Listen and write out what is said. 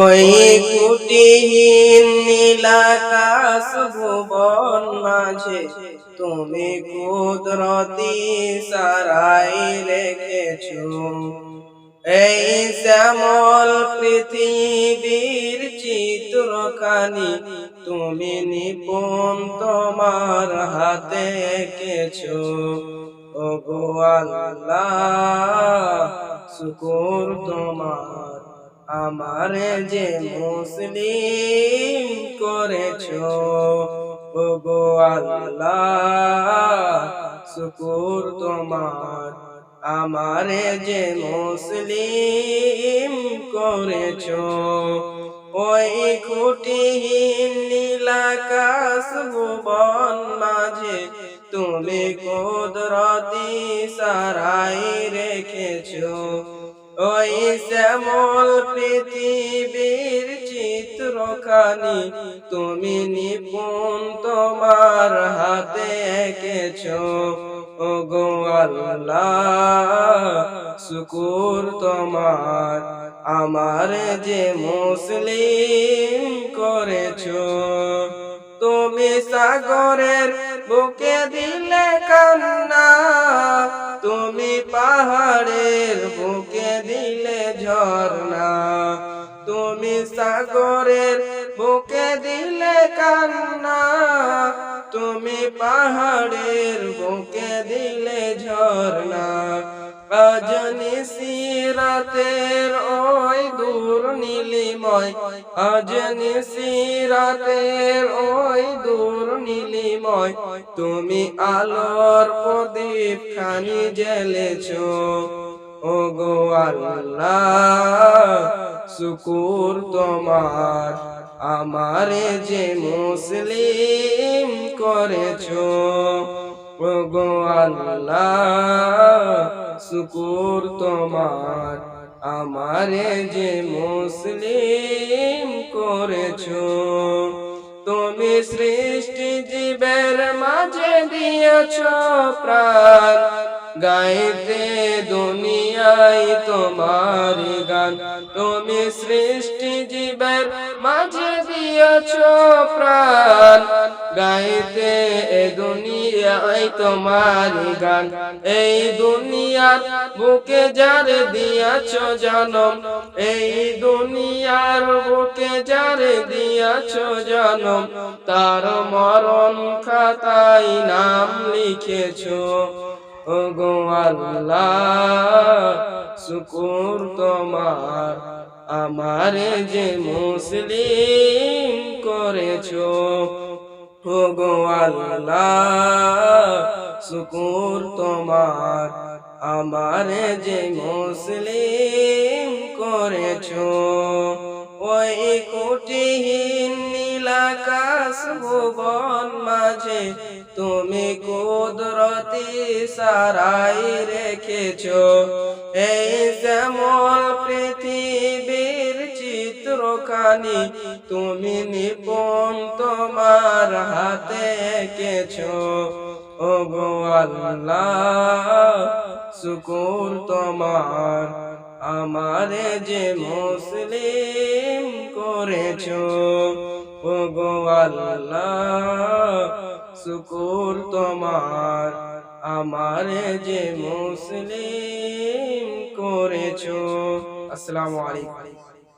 ওই কুটিহীন নীলাকাশ ভুবন মাঝে তুমি কুদরতি সারাই রেখেছো। এই শ্যামল পৃথিবীর চিত্রখানি তুমি নিপুণ তোমার হাতে এঁকেছো। ও গো আল্লাহ, শুকুর তোমার আমারে যে মুসলিম করেছ ও গো আল্লাহ তোমার। আমারে যে মুসলিম করেছ, ওই খুঁটিহীন নীলাকাশ মাঝে তুমি কুদরতি সারাই রেখেছো। ওই শ্যামল পৃথিবীর চিত্রখানি, তুমি নিপুণ তোমার হাতে এঁকেছো। ও গো শুকুর তোমার, আমার যে মুসলিম করেছ। তুমি সাগরের বুকে দিলে কান্না তুমি সাগরের বুকে দিলে কান্না, তুমি পাহাড়ের বুকে দিলে ঝর্ণা। অজনি সিরাতের ওই দূর নীলিময় অজনি সিরাতের ওই দূর নীলিময়, তুমি আলোর প্রদীপ খানি জ্বেলেছো। ও গো আল্লাহ, শুকুর তোমার। আমারে যে মুসলিম করেছ ও গো আল্লাহ, শুকুর তোমার। আমারে যে মুসলিম করেছ, তুমি সৃষ্টি জীবের মাঝে দিয়েছ প্রাণ। গাইতে দুনিয়ায় তোমার গান। তুমি সৃষ্টি জীবের মাঝে দিয়েছ প্রাণ। গাইতে এ দুনিয়ায় তোমার গান। এই দুনিয়ার বুকে যার দিয়াছ জনম, এই দুনিয়ার বুকে যার দিয়াছ জনম, তার মরণ খাতায় নাম লিখেছো। গো আল্লাহ, শুকুর তোমার। আমার যে মুসলিম করেছ ও গো আল্লাহ, শুকুর তোমার। আমার যে মুসলিম করেছ, ওই কুটিহীন নীলাকাশ ভুবন মাঝে তুমি কুদরতি সারাই রেখেছ। এই শ্যামল পৃথিবীর চিত্রখানি তুমি নিপুণ তোমার হাতে এঁকেছো। ও গো আল্লাহ, শুকুর তোমার, আমারে যে মুসলিম করেছ। ও গো আল্লাহ শুকুর তোমার আমারে যে মুসলিম করেছ। আসসালামু আলাইকুম।